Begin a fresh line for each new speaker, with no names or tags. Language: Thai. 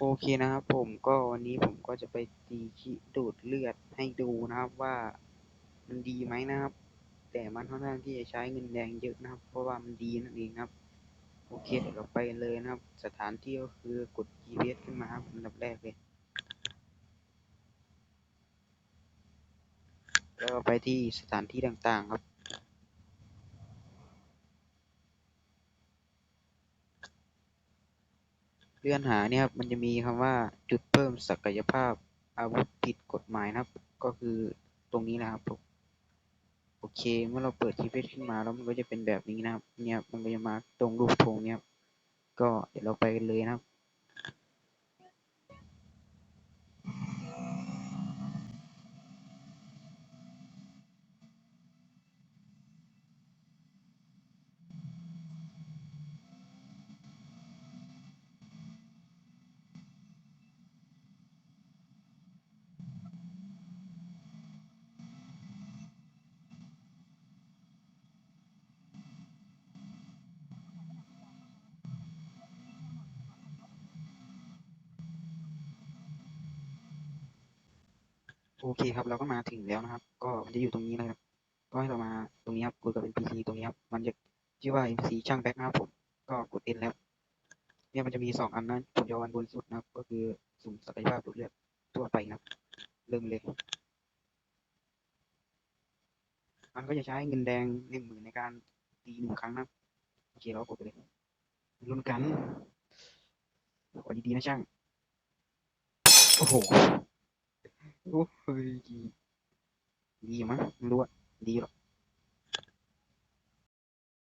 โอเคนะครับผมก็วันนี้ผมก็จะไปตีขี้ดูดเลือดให้ดูนะครับว่ามันดีไหมนะครับ แต่มันค่อนข้างที่จะใช้เงินแดงเยอะนะครับ เพราะว่ามันดีนั่นเองครับ โอเคเดี๋ยวเราไปเลยนะครับ สถานที่ก็คือกด GPS ขึ้นมาครับอันดับแรกเลย แล้วก็ไปที่สถานที่ต่างๆครับ เลื่อนหาเนี่ยครับมันจะมีคำว่าจุดเพิ่มศักยภาพอาวุธผิดกฎหมายนะครับ ก็คือตรงนี้นะครับโอเค เมื่อเราเปิดทีเฟขึ้นมาแล้วมันก็จะเป็นแบบนี้นะครับ เนี่ยมันก็จะมาตรงรูปธงเนี่ยก็เดี๋ยวเราไปกันเลยนะครับ โอเคครับเราก็มาถึงแล้วนะครับ ก็มันจะอยู่ตรงนี้นะครับก็ให้เรามาตรงนี้ครับกดกับ NPC ตรงนี้ครับมันจะชื่อว่า NPC ช่างแบ็คนะครับผมก็กด N แล้ว เนี่ยมันจะมีสองอันนั้นผมจะเอาอันบนสุดนะครับ ก็คือสุ่มศักยภาพดูดเลือดทั่วไปนะเริ่มเลยมันก็จะใช้เงินแดงหนึ่งหมื่นในการตีหนึ่งครั้งนะโอเคเรากดไปเลยลุ้นกันขอดีๆนะช่างโอ้โห โอ้ยดีมั้ยไม่รู้อะดีหรอก